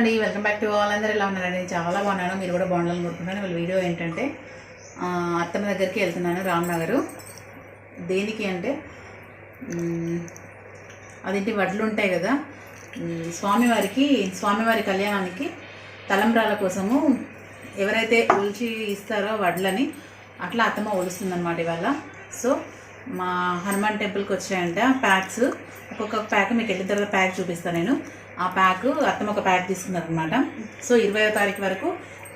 అండి. Welcome back to all అందరూ ఎలా ఉన్నారండి? చాలా బాగున్నాను. మీరు కూడా బాగుండాలని కోరుకుంటున్నాను. వీళ్ళ వీడియో ఏంటంటే అత్తమ్మ దగ్గరికి వెళ్తున్నాను రామ్నగరు దేనికి అంటే అదేంటి వడ్లు ఉంటాయి కదా? స్వామివారికి స్వామివారి కళ్యాణానికి తలంబ్రాల కోసము ఎవరైతే ఒలిచి ఇస్తారో వడ్లని అట్లా అత్తమ్మ ఒలుస్తుందన్నమాట ఇవాళ. సో మా హనుమాన్ టెంపుల్కి వచ్చాయంట ప్యాక్స్. ఒక్కొక్క ప్యాక్ మీకు వెళ్ళిన తర్వాత ప్యాక్ చూపిస్తాను నేను. ఆ ప్యాక్ అత్తమ్మ ఒక ప్యాక్ తీసుకున్నారనమాట సో ఇరవయో తారీఖు వరకు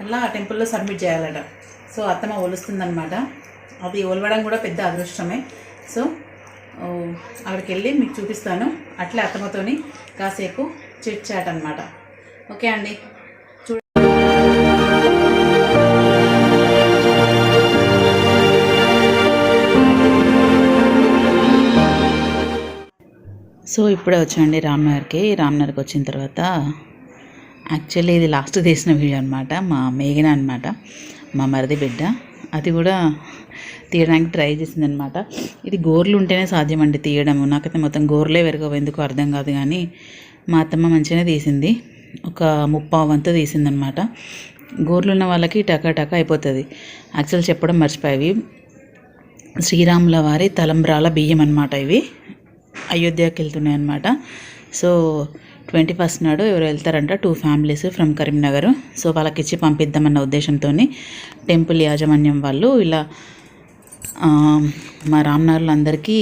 అలా ఆ టెంపుల్లో సబ్మిట్ చేయాలట. సో అత్తమ్మ ఒలుస్తుందనమాట అది ఒలవడం కూడా పెద్ద అదృష్టమే. సో అక్కడికి వెళ్ళి మీకు చూపిస్తాను. అట్లే అత్తమ్మతోని కాసేపు చిట్ చాట్ అనమాట ఓకే అండి. సో ఇప్పుడే వచ్చామండి రామ్నగర్కి. రామ్నగర్కి వచ్చిన తర్వాత యాక్చువల్లీ ఇది లాస్ట్ తీసిన వీడియో అనమాట మా మేఘన అనమాట మా మరిది బిడ్డ. అది కూడా తీయడానికి ట్రై చేసిందనమాట ఇది గోర్లు ఉంటేనే సాధ్యం అండి తీయడము. నాకైతే మొత్తం గోర్లే వెరగవు ఎందుకు అర్థం కాదు కానీ మా అత్తమ్మ మంచిగానే తీసింది. ఒక ముప్పావు వంతు తీసిందనమాట గోర్లు ఉన్న వాళ్ళకి టకా టకా అయిపోతుంది. యాక్చువల్ చెప్పడం మర్చిపోయేవి. శ్రీరాముల వారి తలంబ్రాల బియ్యం అనమాట ఇవి. అయోధ్యకి వెళ్తున్నాయి అనమాట సో ట్వంటీ ఫస్ట్ నాడు ఎవరు వెళ్తారంట two families from Karimnagar. So వాళ్ళకి ఇచ్చి పంపిద్దామన్న ఉద్దేశంతో టెంపుల్ యాజమాన్యం వాళ్ళు ఇలా మా రామ్నగర్లో అందరికీ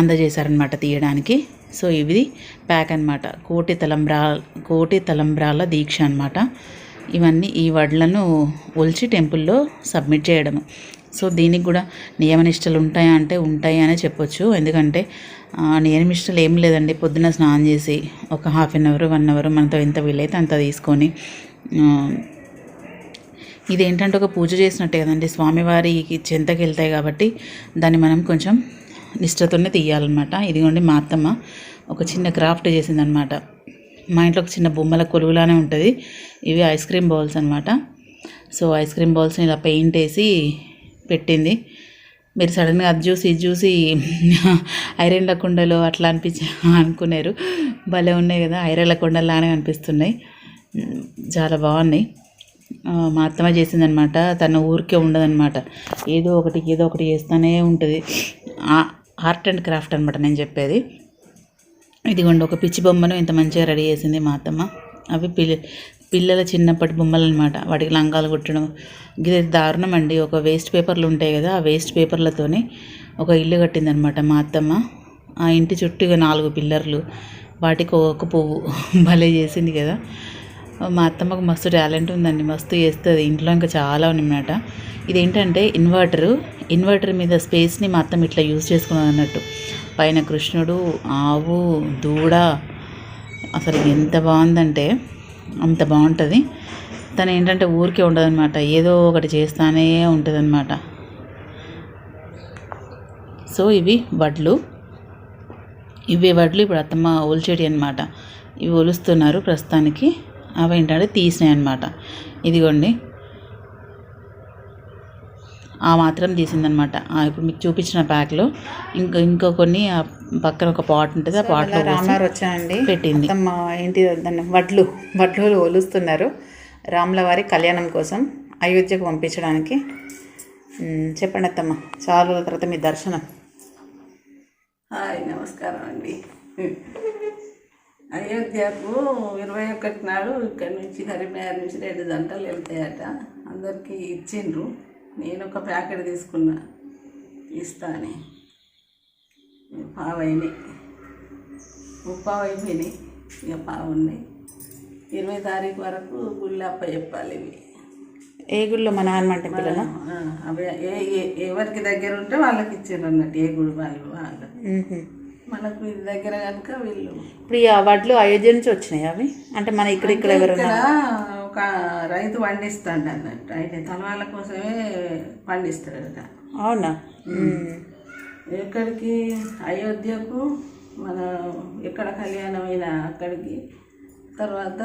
అందజేశారనమాట తీయడానికి. సో ఇది ప్యాక్ అనమాట కోటి తలంబ్రా కోటి తలంబ్రాల దీక్ష అనమాట ఇవన్నీ ఈ వడ్లను ఒలిచి టెంపుల్లో సబ్మిట్ చేయడము. సో దీనికి కూడా నియమనిష్టలు ఉంటాయా అంటే ఉంటాయి అనే చెప్పొచ్చు. ఎందుకంటే నేను మిషన్లు ఏం లేదండి పొద్దున స్నానం చేసి ఒక half an hour one hour మనతో ఎంత వీలైతే అంత తీసుకొని ఇదేంటంటే ఒక పూజ చేసినట్టే కదండి స్వామివారికి చెంతకి వెళ్తాయి కాబట్టి దాన్ని మనం కొంచెం నిష్ఠతోనే తీయాలన్నమాట. ఇదిగోండి మా అత్తమ్మ ఒక చిన్న క్రాఫ్ట్ చేసిందనమాట మా ఇంట్లో ఒక చిన్న బొమ్మల కొలువులానే ఉంటుంది ఇవి ఐస్ క్రీమ్ బౌల్స్ అనమాట సో ఐస్ క్రీమ్ బౌల్స్ని ఇలా పెయింట్ వేసి పెట్టింది. మీరు సడన్గా అది చూసి ఇది చూసి ఐరన్ల కుండలు అట్లా అనిపించ అనుకున్నారు. భలే ఉన్నాయి కదా ఐరన్ల కుండలానే అనిపిస్తున్నాయి. చాలా బాగున్నాయి. మా అత్తమ్మ చేసిందనమాట తన ఊరికే ఉండదనమాట ఏదో ఒకటి ఏదో ఒకటి చేస్తూనే ఉంటుంది. ఆర్ట్ అండ్ క్రాఫ్ట్ అనమాట నేను చెప్పేది. ఇదిగోండి ఒక పిచ్చి బొమ్మను ఇంత మంచిగా రెడీ చేసింది మా అత్తమ్మ. అవి పిల్లి పిల్లల చిన్నప్పటి బొమ్మలు అనమాట వాటికి లంగాలు కుట్టడం. ఇది దారుణం అండి. ఒక వేస్ట్ పేపర్లు ఉంటాయి కదా ఆ వేస్ట్ పేపర్లతోని ఒక ఇల్లు కట్టిందనమాట మా అత్తమ్మ. ఆ ఇంటి చుట్టూ నాలుగు పిల్లర్లు. వాటికి ఒక పువ్వు. భలే చేసింది కదా. మా అత్తమ్మకు మస్తు టాలెంట్ ఉందండి. మస్తు చేస్తుంది. ఇంట్లో ఇంకా చాలా ఉన్నాయన్నమాట ఇదేంటంటే ఇన్వర్టరు ఇన్వర్టర్ మీద స్పేస్ని మా అత్తమ్మ ఇట్లా యూజ్ చేసుకున్నది అన్నట్టు. పైన కృష్ణుడు ఆవు దూడ. అసలు ఎంత బాగుందంటే అంత బాగుంటుంది. తను ఏంటంటే ఊరికే ఉండదన్నమాట. ఏదో ఒకటి చేస్తానే ఉంటుందన్నమాట. సో ఇవి వడ్లు. ఇవి వడ్లు ఇప్పుడు అత్తమ్మ ఒలిచేటి అనమాట ఇవి ఒలుస్తున్నారు ప్రస్తుతానికి. అవి ఏంటంటే తీసినాయి అనమాట ఇదిగోండి. ఆ మాత్రం తీసిందనమాట. ఇప్పుడు మీకు చూపించిన ప్యాక్లో ఇంకా ఇంకో కొన్ని పక్కన ఒక పాట్ ఉంటుంది ఆ పాట్లో రామ్నగర్ వచ్చానండి పెట్టింది. ఏంటి దాన్ని వడ్లు వడ్లు ఒలుస్తున్నారు. రాముల వారి కళ్యాణం కోసం అయోధ్యకు పంపించడానికి. చెప్పండి అత్తమ్మ చాలా రోజుల తర్వాత మీ దర్శనం. హాయ్ నమస్కారం అండి. అయోధ్యకు ఇరవై ఒకటి నాడు ఇక్కడ నుంచి కరీంనగర్ నుంచి రెండు గంటలు వెళ్తాయట. అందరికీ ఇచ్చిండ్రు. నేను ఒక ప్యాకెట్ తీసుకున్నా. ఇస్తాని. పావు అయినాయి ముప్పావు అయిపోయినాయి ఇక పావు ఉన్నాయి ఇరవై తారీఖు వరకు గుళ్ళ అప్ప చెప్పాలి ఇవి. ఏ గుళ్ళో? మన హనుమాన్ టెంపుల్ ఆ, అవి ఏ ఎవరికి దగ్గర ఉంటే వాళ్ళకి ఇచ్చారు అన్నట్టు ఏ గుడి వాళ్ళు వాళ్ళు. మనకు ఇది దగ్గర కనుక వీళ్ళు. ఇప్పుడు ఈ వడ్లు అయోధ్య నుంచి వచ్చినాయి అవి? అంటే మన ఇక్కడ ఇక్కడ ఇక్కడ ఒక రైతు పండిస్తాడు అన్నట్టు. ఆయన తన వాళ్ళ కోసమే పండిస్తాడట అవునా. ఎక్కడికి? అయోధ్యకు మన ఎక్కడ కళ్యాణం అయినా అక్కడికి. తర్వాత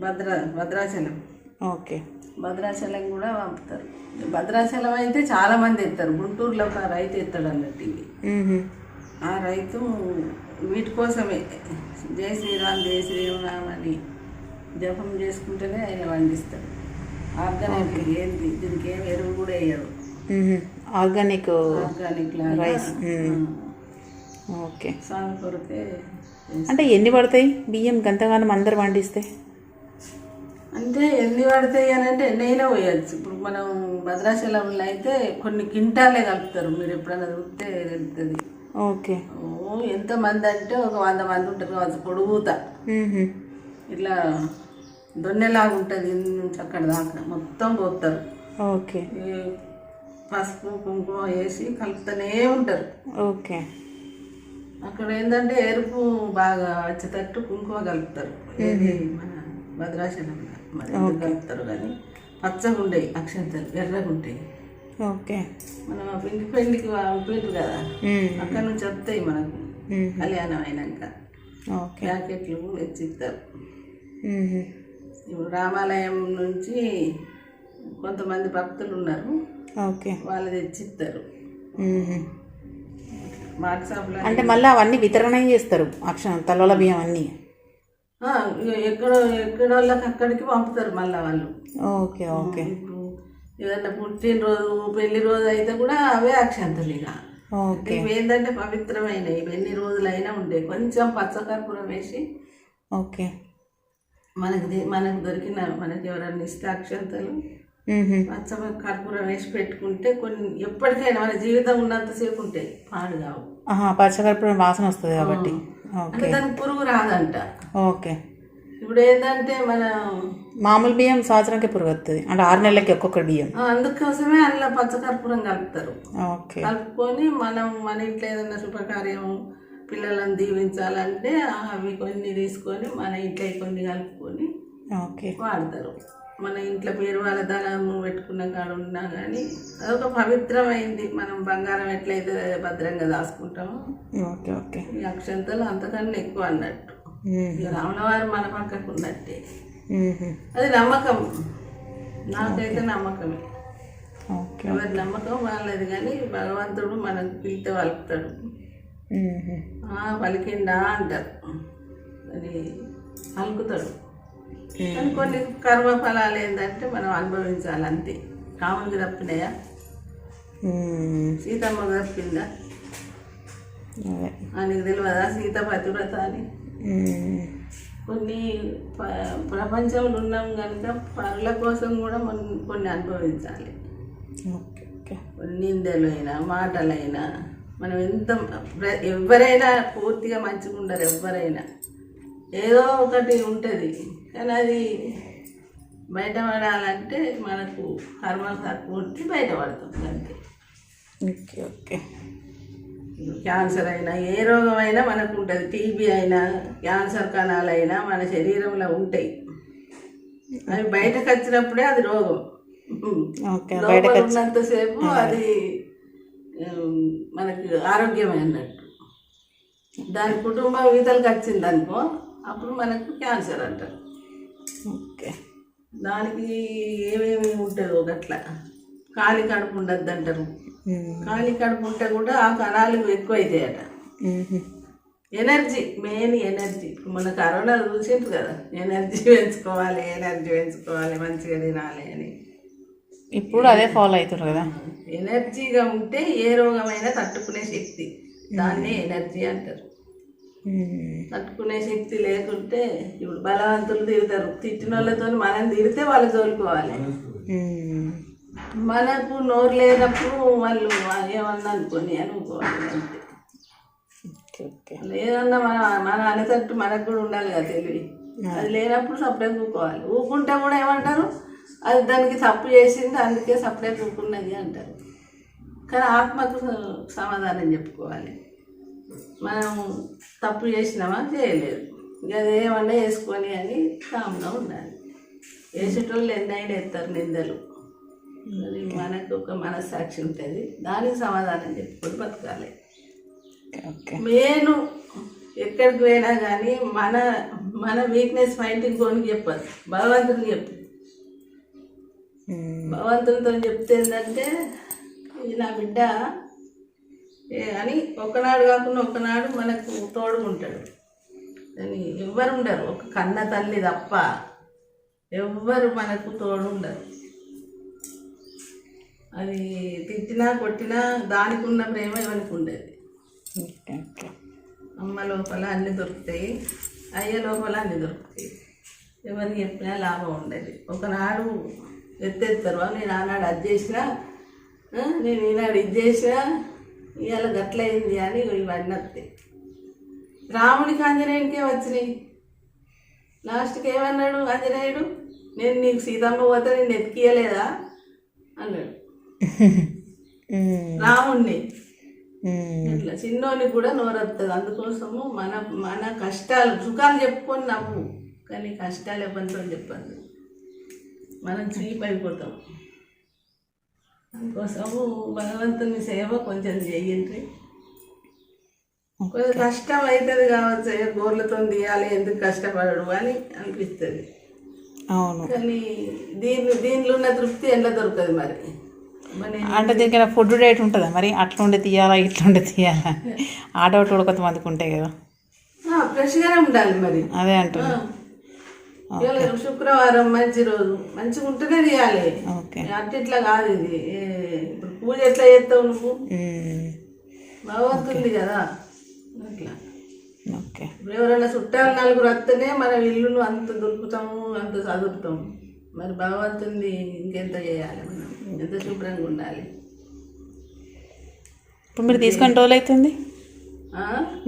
భద్ర భద్రాచలం. ఓకే. భద్రాచలం కూడా పంపుతారు. భద్రాచలం అయితే చాలా మంది ఎత్తారు. గుంటూరులో ఒక రైతు ఎత్తాడు అన్నట్టు. ఆ రైతు వీటి కోసమే జై శ్రీరామ్ జై శ్రీరామ్ అని జపం చేసుకుంటేనే ఆయన పండిస్తాడు ఆర్గానిక్ ఏంది దీనికి ఏం ఎరువు కూడా వేయడు ఆర్గానిక్ ఆర్గానిక్ రైస్. ఓకే. సాగు కొరకే అంటే ఎన్ని పడతాయి? బియ్యం గంతగానం అందరు పండిస్తే అంటే ఎన్ని పడతాయి అని అంటే ఎన్నైనా పోయచ్చు. ఇప్పుడు మనం భద్రాచలంలో అయితే కొన్ని కింటాలే కలుపుతారు. మీరు ఎప్పుడైనా చూస్తే తెలుస్తుంది. ఓకే. ఓ ఎంతమంది అంటే ఒక వంద మంది ఉంటారు కావచ్చు పొడుగుతా. ఇట్లా దొన్నెలాగా ఉంటుంది అక్కడ దాకా మొత్తం పోతారు. ఓకే. పసుపు కుంకుమ వేసి కలుపుతూనే ఉంటారు. ఓకే. అక్కడ ఏంటంటే ఎరుపు బాగా వచ్చేటట్టు కుంకుమ కలుపుతారు. ఏది మన ఎందుకు కలుపుతారు కానీ పచ్చగా ఉండేవి అక్షంతలు ఎర్రగా ఉంటాయి ఓకే. మనం పిండి పిండికి పిండి కదా. అక్కడ నుంచి వస్తాయి మనకు. కళ్యాణం అయినాక. ఓకే. ప్యాకెట్లు తెచ్చిస్తారు. ఇప్పుడు రామాలయం నుంచి కొంతమంది భక్తులు ఉన్నారు. ఓకే. వాళ్ళు తెచ్చిస్తారు. వాట్సాప్లో అంటే మళ్ళీ అవన్నీ వితరణ చేస్తారు అక్షరం తలల బియ్యం అన్నీ? ఎక్కడో ఎక్కడ వాళ్ళకి అక్కడికి పంపుతారు మళ్ళీ వాళ్ళు. Okay okay. ఇప్పుడు ఏదైనా పుట్టినరోజు పెళ్ళి రోజు అయితే కూడా అవే అక్షంతలు ఇక. ఏంటంటే పవిత్రమైనవి. ఇవి ఎన్ని రోజులైనా ఉండే. కొంచెం పచ్చకర్పూరం వేసి ఓకే. మనకు మనకు దొరికిన మనకి ఎవరన్నా ఇస్తే అక్షంతలు. పచ్చ కర్పూరం వేసి పెట్టుకుంటే కొన్ని ఎప్పటికైనా మన జీవితం ఉన్నంతసేపు ఉంటాయి పాడు కావు. పచ్చకర్పూరం వాసన వస్తుంది కాబట్టి. అంటే ఓకే. దానికి పురుగు రాదంట. ఓకే. ఇప్పుడు ఏంటంటే మన మామూలు బియ్యం సంవత్సరానికి పురుగు వస్తుంది అంటే ఆరు నెలలకి ఒక్కొక్క బియ్యం. అందుకోసమే అందులో పచ్చకర్పూరం కలుపుతారు. ఓకే. కలుపుకొని మనం మన ఇంట్లో ఏదైనా శుభకార్యం పిల్లలను దీవించాలంటే అవి కొన్ని తీసుకొని మన ఇంట్లో కొన్ని కలుపుకొని ఓకే. వాడతారు. మన ఇంట్లో పేరు వాళ్ళ ధనము పెట్టుకున్న కాడ ఉన్నా కానీ అదొక పవిత్రమైంది. మనం బంగారం ఎట్లయితే భద్రంగా దాచుకుంటామో ఓకే ఓకే. ఈ అక్షంతలు అంతకన్నా ఎక్కువ అన్నట్టు. రాములవారు మన పక్కకు ఉన్నట్టే. అది నమ్మకం. నాకైతే నమ్మకమే. ఎవరి నమ్మకం వాళ్ళది కానీ భగవంతుడు మనకు పిలితే వలుపుతాడు పలికిండా అంటారు. అది పలుకుతాడు కానీ కొన్ని కర్మ ఫలాలు ఏంటంటే మనం అనుభవించాలి అంతే. రామునికి తప్పినాయా? మ్మ్. సీతమ్మ తప్పిందా? ఆయనకు తెలియదా సీత పతివ్రత అని. కొన్ని ప్రపంచంలో ఉన్నాం కనుక పనుల కోసం కూడా మనం కొన్ని అనుభవించాలి. Okay okay. కొన్ని నిందలైనా మాటలైనా మనం ఎంత ఎవరైనా పూర్తిగా మంచిగా ఉండరు ఎవరైనా. ఏదో ఒకటి ఉంటుంది కానీ అది బయటపడాలంటే మనకు కర్మ తక్కువ ఉంటే బయటపడుతుంది అంతే. Okay okay. క్యాన్సర్ అయినా ఏ రోగం అయినా మనకు ఉంటుంది టీబీ అయినా క్యాన్సర్ కణాలైనా మన శరీరంలో ఉంటాయి. అవి బయటకు వచ్చినప్పుడే అది రోగం. ఉన్నంతసేపు అది మనకి ఆరోగ్యమే అన్నట్టు. దాని కుటుంబం ఈతలకు వచ్చింది అనుకో అప్పుడు మనకు క్యాన్సర్ అంటారు. ఓకే. దానికి ఏమేమి ఉంటుంది ఒకట్లా ఖాళీ కడుపు ఉండద్దు అంటారు. ఖాళీ కడుపు ఉంటే కూడా ఆ కణాలు ఎక్కువ అవుతాయట. Energy main energy. ఇప్పుడు మన కరోనా చూసిండ్రు కదా ఎనర్జీ పెంచుకోవాలి ఎనర్జీ పెంచుకోవాలి మంచిగా తినాలి అని. ఇప్పుడు అదే ఫాలో అవుతారు కదా. ఎనర్జీగా ఉంటే ఏ రోగమైనా తట్టుకునే శక్తి. దాన్నే ఎనర్జీ అంటారు. తట్టుకునే శక్తి లేకుంటే ఇప్పుడు బలవంతులు తిడతారు. తిట్టిన వాళ్ళతో మనం తిడితే వాళ్ళు తోలుకోవాలి. మనకు నోరు లేనప్పుడు వాళ్ళు ఏమన్నా అనుకొని అనుకోవాలి అంతే. లేదన్నా మన మన అనేటట్టు మనకు కూడా ఉండాలి కదా తెలివి. అది లేనప్పుడు సపరేట్ ఊకోవాలి. ఊకుంటే కూడా ఏమంటారు? అది దానికి తప్పు చేసింది అందుకే సపరేట్ ఊకున్నది అంటారు. కానీ ఆత్మకు సమాధానం చెప్పుకోవాలి. మనం తప్పు చేసినామా? చేయలేదు. ఇక అదేమన్నా వేసుకొని అని కామ్గా ఉండాలి. వేసేటోళ్ళు ఎన్నైనా ఎత్తారు నిందలు. అది మనకు ఒక మనస్సాక్షి ఉంటుంది. దానికి సమాధానం చెప్పుకొని బతకాలి. నేను ఎక్కడికి పోయినా కానీ మన మన వీక్నెస్ పాయింట్ ఇంకోనికి చెప్పదు. భగవంతుడికి చెప్పు. భగవంతునితో చెప్తే ఏంటంటే ఇది నా బిడ్డ. అని ఒకనాడు కాకుండా ఒకనాడు మనకు తోడు ఉంటాడు అని ఎవ్వరు ఉండరు. ఒక కన్న తల్లి తప్ప ఎవ్వరు మనకు తోడు ఉండరు అది తిట్టినా కొట్టినా దానికి ఉన్న ప్రేమ ఎవరికి ఉండేది? అమ్మ లోపల అన్నీ దొరుకుతాయి అయ్య లోపల అన్నీ దొరుకుతాయి. ఎవరికి చెప్పినా లాభం ఉండేది. ఒకనాడు ఎత్తేస్తారు నేను ఆనాడు అది చేసినా నేను ఈనాడు ఇది చేసినా ఇవాళ గట్లయింది అని ఇవన్నీ వస్తాయి. రామునికి ఆంజనేయునికే వచ్చినాయి? లాస్ట్కి ఏమన్నాడు ఆంజనేయుడు? నేను నీకు సీతమ్మ పోతే నేను ఎత్తికియలేదా అన్నాడు. రాముణ్ణి. ఇట్లా చిన్నోనికి కూడా నోరొస్తుంది అందుకోసము మన మన కష్టాలు సుఖాలు చెప్పుకొని నవ్వు. కానీ కష్టాలు ఎవరితో చెప్పద్దు. మనం చీప్ అయిపోతాం. అందుకోసము భగవంతుని సేవ కొంచెం చేయండి. కొంచెం కష్టం అవుతుంది కావచ్చు. గోర్లతో తీయాలి ఎందుకు కష్టపడడు అని అనిపిస్తుంది. అవును. కానీ దీని దీనిలో ఉన్న తృప్తి ఎలా దొరకదు మరి మరి? అంటే దీనికైనా ఫుడ్ డైట్ ఉంటుందా? మరి అట్లా ఉండే తీయాలా ఇట్లా ఉండే తీయాలా? ఆ డౌట్ కూడా కొంతమందికి ఉంటాయి కదా. ఫ్రెష్గానే ఉండాలి మరి. అదే అంటున్నా. శుక్రవారం మంచి రోజు. మంచిగా ఉంటేనే తీయాలి. ఓకే. అట్ట ఇట్లా కాదు ఇది. ఇప్పుడు పూజ ఎట్లా చేస్తావు నువ్వు. భగవంతుంది కదా. అట్లా. ఎవరైనా చుట్టాలు నలుగురు వస్తేనే మన ఇల్లును అంత దులుపుతాము అంత చదువుతాము మరి భగవంతుంది ఇంకెంత చేయాలి మనం? ఎంత శుభ్రంగా ఉండాలి? ఇప్పుడు మీరు తీసుకొని రోజులు అవుతుంది?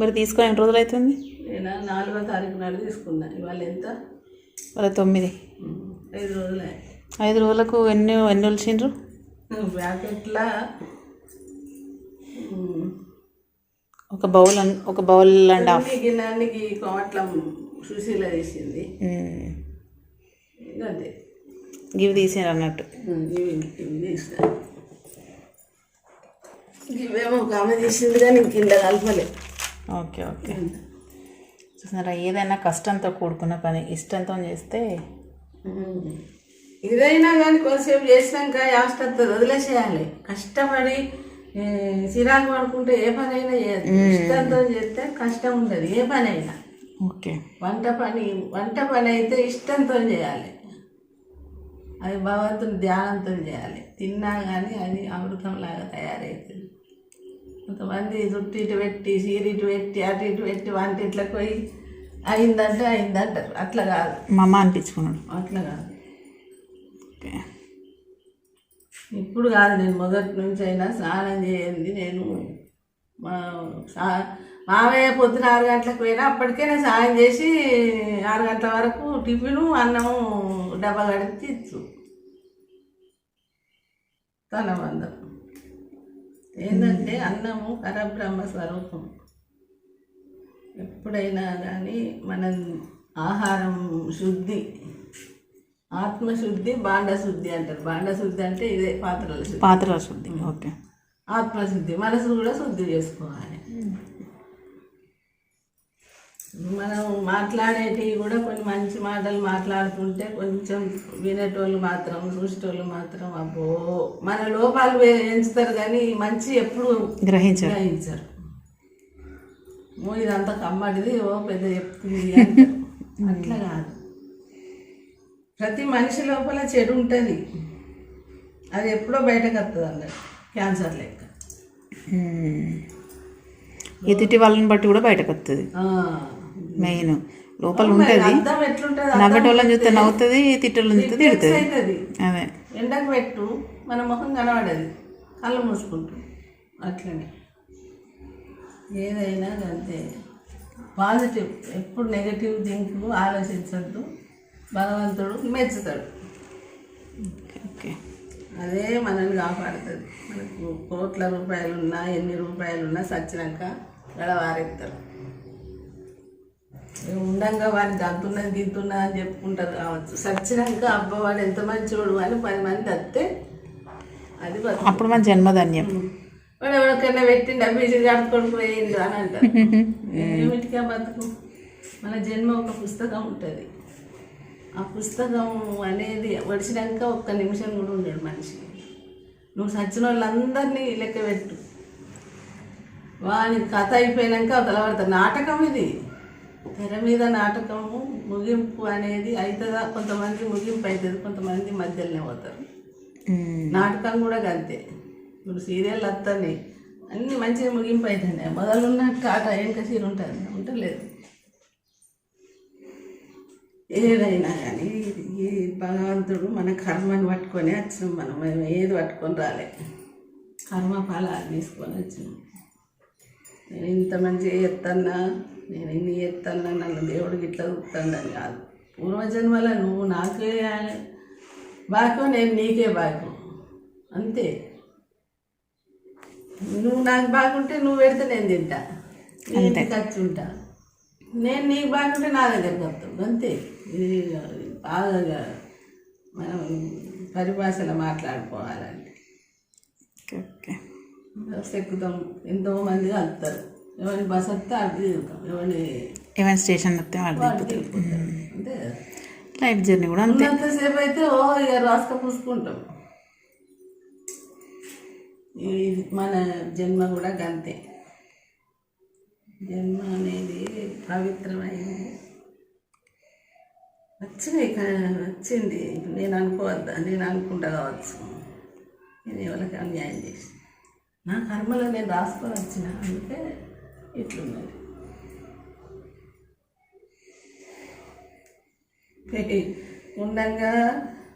మీరు తీసుకొని ఎన్ని రోజులు అవుతుంది నేను నాలుగో తారీఖు నాడు తీసుకున్నా. ఇవాళ ఎంత? వాళ్ళ తొమ్మిది. ఐదు రోజులే. ఐదు రోజులకు ఎన్ని ఎన్ని వచ్చిండ్రు ప్యాకెట్లా ఒక బౌల్ ఒక బౌల్ అండ్ హాఫ్. గిన్నెకి కోట్ల సుశీల తీసింది. అంతే. గివి తీసారు అన్నట్టు. ఇవేమో ఒక ఆమె తీసింది కానీ కింద కలపలే. Okay okay. చూసారా ఏదైనా కష్టంతో కూడుకున్న పని ఇష్టంతో చేస్తే ఇదైనా కానీ కొంతసేపు చేసినాక యాస్ట్ వస్తుంది వదిలేసేయాలి. కష్టపడి చిరాకు పడుకుంటే ఏ పని అయినా చేయదు ఇష్టంతో చేస్తే కష్టం ఉండదు. ఏ పని అయినా ఓకే. వంట పని వంట పని అయితే ఇష్టంతో చేయాలి. అది భగవంతుని ధ్యానంతో చేయాలి. తిన్నా కానీ అది అమృతంలాగా తయారవుతుంది. కొంతమంది చుట్టూ ఇటు పెట్టి సీర ఇటు పెట్టి అటు ఇటు పెట్టి వంట ఇట్లకు పోయి అయిందంటే అయిందంటారు. అట్లా కాదు. మా అమ్మ అనిపించుకున్నాడు. అట్లా కాదు. ఓకే. ఇప్పుడు కాదు నేను మొదటి నుంచి అయినా స్నానం చేయండి. నేను మా మావయ్య పొద్దున ఆరు గంటలకు పోయినా అప్పటికే నేను స్నానం చేసి ఆరు గంటల వరకు టిఫిను అన్నము డబ్బా కడిగి ఇచ్చు బంధం ఏంటంటే అన్నము పరబ్రహ్మ స్వరూపం. ఎప్పుడైనా కానీ మనం ఆహారం శుద్ధి ఆత్మశుద్ధి బాండ శుద్ధి అంటారు. బాండ శుద్ధి అంటే ఇదే పాత్రల శుద్ధి. పాత్రల శుద్ధి ఓకే. ఆత్మశుద్ధి మనసు కూడా శుద్ధి చేసుకోవాలి. మనం మాట్లాడేటివి కూడా కొన్ని మంచి మాటలు మాట్లాడుతుంటే కొంచెం వినేటోళ్ళు మాత్రం చూసేటోళ్ళు మాత్రం అబ్బో! మన లోపాలు ఎంచుతారు కానీ మంచి ఎప్పుడు గ్రహించారు. గ్రహించరు. మో ఇదంతా కమ్మడిది ఓ పెద్ద చెప్తుంది. అట్లా కాదు. ప్రతి మనిషి లోపల చెడు ఉంటుంది. అది ఎప్పుడో బయటకు వస్తుంది అన్నట్టు. క్యాన్సర్ లెక్క. ఎదుటి వాళ్ళని బట్టి కూడా బయటకు వస్తుంది. మెయిన్. లోపల ఉంటుంది. నవ్వేటోళ్ళని చూస్తే నవ్వుతుంది తిట్టోళ్ళని చూస్తే తిడుతుంది. అదే. ఎండకు పెట్టు మన ముఖం కనబడదు. కళ్ళు మూసుకుంటూ. అట్లనే. ఏదైనా అంతే పాజిటివ్ ఎప్పుడు నెగటివ్ థింక్ ఆలోచించద్దు. భగవంతుడు మెచ్చుతాడు. ఓకే అదే మనల్ని కాపాడుతుంది. మనకు కోట్ల రూపాయలు ఉన్నా ఎన్ని రూపాయలు ఉన్నా సచ్చినాక గడవారెత్తారు. ఉండంగా వాడిని గంతున్నది గింతున్నది అని చెప్పుకుంటారు కావచ్చు. సచ్చినాక అబ్బా వాడు ఎంత మంచోడు అని పది మంది వస్తే అది. అప్పుడు మన జన్మధన్యం. వాడు ఎవరికైనా పెట్టిండు అభిషి కడుక్కొని పోయిండు అని అంటారు. ఏమిటిగా బతుకు? మన జన్మ ఒక పుస్తకం ఉంటుంది. ఆ పుస్తకం అనేది వడిచినాక ఒక్క నిమిషం కూడా ఉండడు మనిషి. నువ్వు సచ్చిన వాళ్ళందరినీ లెక్క పెట్టు. వాని కథ అయిపోయినాక అవతల పడతారు నాటకం ఇది. తెర మీద నాటకము ముగింపు అనేది అవుతుందా కొంతమంది ముగింపు అవుతుంది కొంతమంది మధ్యలోనే పోతారు. నాటకం కూడా అంతే ఇప్పుడు సీరియల్ వస్తాయి అన్ని మంచిగా ముగింపు అవుతుంది మొదలున్న టాట వెనక సీన్ ఉంటుంది ఉంటలేదు. ఏదైనా కానీ ఈ భగవంతుడు మన కర్మని పట్టుకొని వచ్చినాం మనం ఏది పట్టుకొని రాలే. కర్మ ఫలాలు తీసుకొని వచ్చినాం. నేను ఇంత మంచిగా ఎత్తన్నా నేను ఇన్ని ఎత్తన్నా నన్ను దేవుడికి ఇట్లా చూస్తానని కాదు. పూర్వజన్మల నువ్వు నాకే బాకు నేను నీకే బాకు. అంతే. నువ్వు నాకు బాగుంటే నువ్వు పెడితే నేను తింటా. నీ ఇంటికి ఖర్చు ఉంటా. నేను నీకు బాగుంటే నా దగ్గరికి వస్తావు. అంతే. ఇది బాగా మనం పరిభాషలో మాట్లాడుకోవాలంటే. ఓకే ఎక్కుతాం. ఎంతో మంది కలుపుతారు. ఎవరి బస్ వస్తే అటు తిరుగుతాం ఎవరి ఏమైనా స్టేషన్ వస్తే అంతే. కదా లైఫ్ జర్నీ కూడా అంతే. ఉన్నంతసేపు అయితే ఓ ఇక రాసుక పూసుకుంటాం. ఇది మన జన్మ కూడా గంతే. జన్మ అనేది కా- వచ్చింది ఇప్పుడు నేను అనుకోవద్దా? నేను అనుకుంటా కావచ్చు. నేను ఎవరికి అన్యాయం చేసి నా కర్మలో నేను రాసుకొని వచ్చిన అందుకే ఇట్లున్నది. ఉండంగా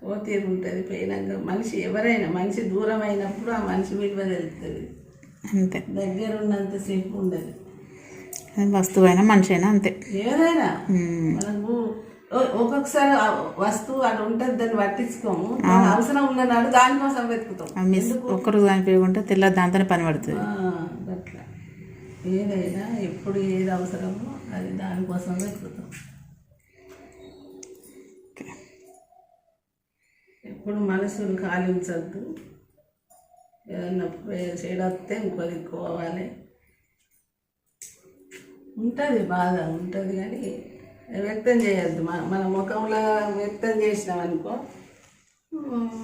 ఓ తీరు ఉంటుంది పోయినాక మనిషి ఎవరైనా మనిషి దూరం అయినప్పుడు ఆ మనిషి విలువ తెలుస్తుంది అంతే. దగ్గర ఉన్నంతసేపు ఉండదు. అది వస్తువు అయినా మనిషి అయినా అంతే ఏదైనా. మనకు ఒక్కొక్కసారి వస్తువు అది ఉంటుంది దాన్ని పట్టించుకోము. దాని అవసరం ఉన్ననాడు దానికోసం వెతుకుతాం. అది మిస్ ఒక్కరు కనిపించకుంటే తెల్ల దాంతోనే పని పడుతుంది. ఏదైనా ఎప్పుడు ఏది అవసరమో అది దానికోసమే కృతం. ఎప్పుడు మనసును కాలించద్దు. ఏదన్నా సైడ్ ఇంకోది ఇంకో ఉంటుంది బాధ ఉంటుంది కానీ వ్యక్తం చేయొద్దు. మన మన ముఖంలో వ్యక్తం చేసినాం అనుకో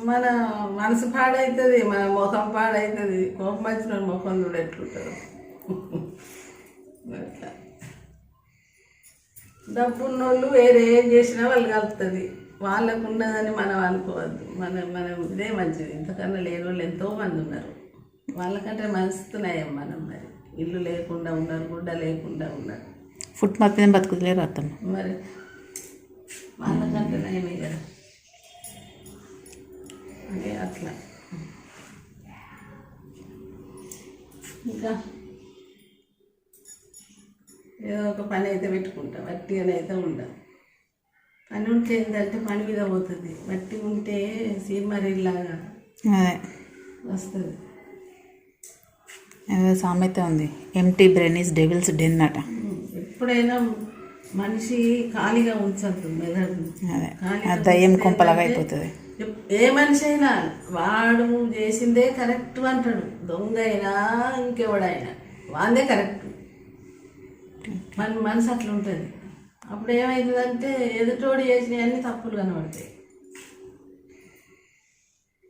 మన మనసు పాడవుతుంది మన ముఖం పాడవుతుంది కోపం వచ్చిన ముఖం చూడ ఎట్లుంటారు అట్లా. డబ్బు ఉన్నోళ్ళు వేరే ఏం చేసినా వాళ్ళు కలుపుతుంది వాళ్ళకు ఉన్నదని మనం అనుకోవద్దు. మన మనం ఇదే మంచిది. ఇంతకన్నా లేని వాళ్ళు ఎంతో మంది ఉన్నారు. వాళ్ళకంటే మనసుతున్నాయం మనం మరి. ఇల్లు లేకుండా ఉన్నారు గుడ్డ లేకుండా ఉన్నారు. పాత్ మీద బతుకుతలేరు అర్థం మరి వాళ్ళకంటే నయమే కదా. అదే అట్లా. ఇంకా? ఏదో ఒక పని అయితే పెట్టుకుంటాం వట్టి అని అయితే ఉండం పని ఉంటే ఏంటంటే పని మీద పోతుంది. వట్టి ఉంటే సీమరిలాగా అదే. వస్తుంది. ఏదో సామెత ఉంది. Empty brain is devil's den అట. ఎప్పుడైనా మనిషి ఖాళీగా ఉంచద్దు మెదడు అదే. ఖాళీగా ఆ దయ్యం కొంపలాగా అయిపోతుంది. ఏ మనిషి అయినా వాడు చేసిందే కరెక్ట్ అంటాడు. దొంగ అయినా ఇంకెవడైనా వాందే కరెక్ట్. మన మనసు అట్లా ఉంటుంది. అప్పుడు ఏమవుతుందంటే ఎదుటోడు చేసినవి అన్ని తప్పులు కనబడతాయి.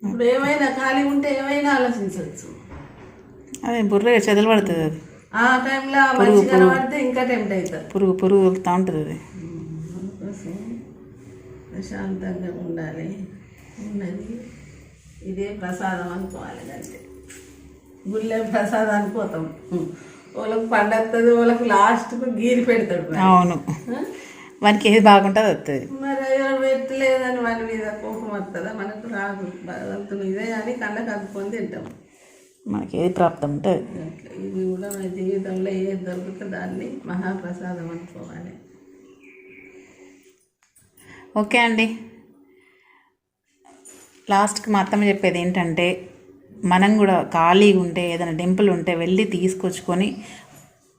ఇప్పుడు ఏమైనా ఖాళీ ఉంటే ఏమైనా ఆలోచించవచ్చు. అదే బుర్ర చెదలు పడుతుంది అది. ఆ టైంలో మనిషి కనబడితే ఇంకా టెంప్ట్ అవుతారు పురుగు పురుగు వలుతూ ఉంటుంది అది. ప్రశాంతంగా ఉండాలి. ఉన్నది. ఇదే ప్రసాదం అనుకోవాలి అంతే. గుళ్ళే ప్రసాదం అనుకోతాం వాళ్ళకి పండత్తది వాళ్ళకి లాస్ట్కు గీరి పెడతాడు. అవును. ఆ? వానికి ఏది బాగుంటుంది వస్తుంది మరి అయ్యో పెట్టలేదని మన మీద కోపం వస్తుందా మనకు రాదు. భగవంతుని ఇదే అని కళ్ళకి అద్దుకొని తింటాం. మనకి ఏది ప్రాప్తం ఉంటుంది. ఇది కూడా మన జీవితంలో ఏది దొరికితే దాన్ని మహాప్రసాదం అనుకోవాలి. ఓకే అండి. లాస్ట్కి మా అత్తమ్మ చెప్పేది ఏంటంటే మనం కూడా ఖాళీగా ఉంటే ఏదైనా టెంపుల్ ఉంటే వెళ్ళి తీసుకొచ్చుకొని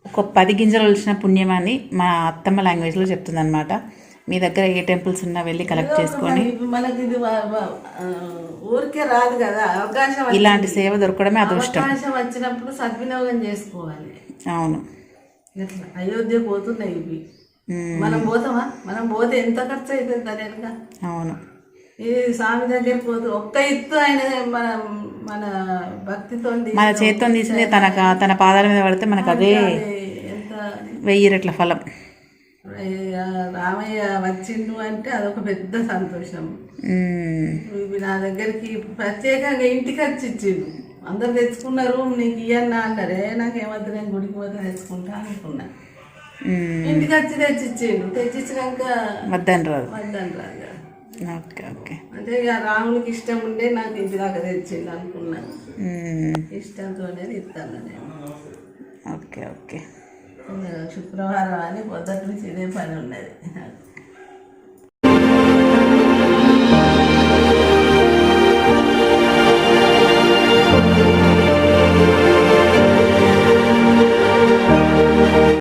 ఒక పది గింజలు వచ్చిన పుణ్యమాన్ని మా అత్తమ్మ లాంగ్వేజ్లో చెప్తుందన్నమాట. మీ దగ్గర ఏ టెంపుల్స్ ఉన్నా వెళ్ళి కలెక్ట్ చేసుకొని ఊరికే రాదు కదా అవకాశం ఇలాంటి సేవ దొరకడమే అదృష్టం. అవకాశం వచ్చినప్పుడు సద్వినియోగం చేసుకోవాలి. అవును. అయోధ్య పోతున్నాయి ఇవి. మనం పోతామా? మనం పోతే ఎంత ఖర్చు అవుతుంది అవును. ఇది స్వామి దగ్గర పోతూ ఒక్క ఇత్తు ఆయన మన మన భక్తితో మన చేత్తో తీసింది తన తన పాదాల మీద పడితే మనకు అదే ఎంత వెయ్యి రెట్ల ఫలం. రామయ్య వచ్చిండు అంటే అదొక పెద్ద సంతోషం. నా దగ్గరికి ప్రత్యేకంగా ఇంటికి వచ్చి ఇచ్చిండు. అందరు తెచ్చుకున్నారు నీకు ఇయ్యన్నా అన్నారే నాకు ఏమద్దు నేను గుడికి పోతే తెచ్చుకుంటా అనుకున్నా. ఇంటికి వచ్చి తెచ్చి ఇచ్చిండు తెచ్చిచ్చినాక వద్దని రాదు వద్దని రాగా ఓకే ఓకే. అంటే ఇక రామునికి ఇష్టం ఉండే నాకు ఇంటి దాకా తెచ్చిండు అనుకున్నాను. ఇష్టంతోనే ఇస్తాను నేను. Okay okay. శుక్రవారం అని పొద్దుటి నుంచి ఇదే పని ఉన్నది. నాకు